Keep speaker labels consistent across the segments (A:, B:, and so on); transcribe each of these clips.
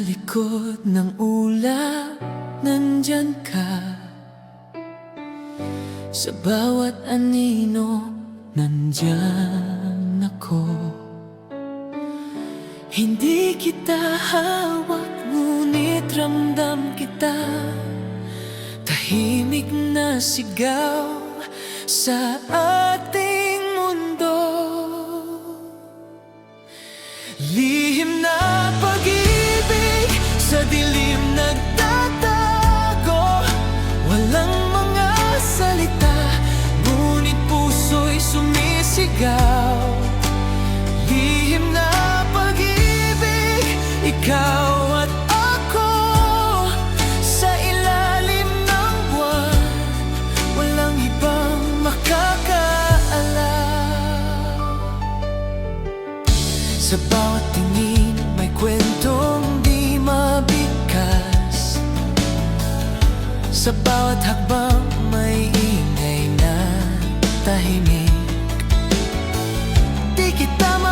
A: likod ng ulap, nandyan ka. Sa bawat anino, nandyan ako. Hindi kita hawak, ngunit ramdam kita. Tahimik na sigaw sa ating sumisigaw Lihim na pag-ibig, ikaw at ako. Sa ilalim ng buwan, walang ibang makakaalam. Sa bawat tingin, may kwentong di mabigkas Sa bawat hakbang, may ingay na tahimik Di kita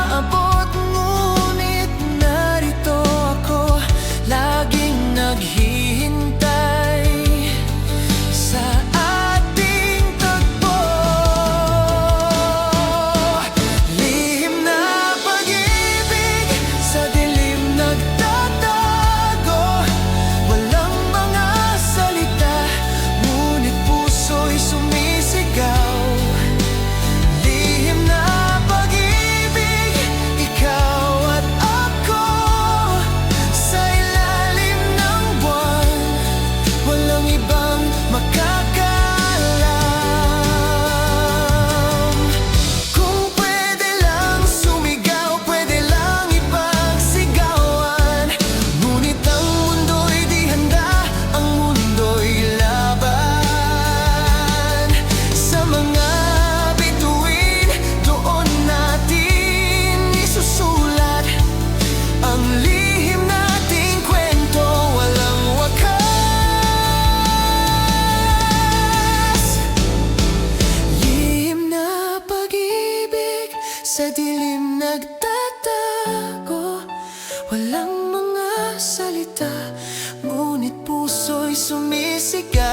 A: sa dilim nagtatago Walang mga salita, ngunit puso'y sumisigaw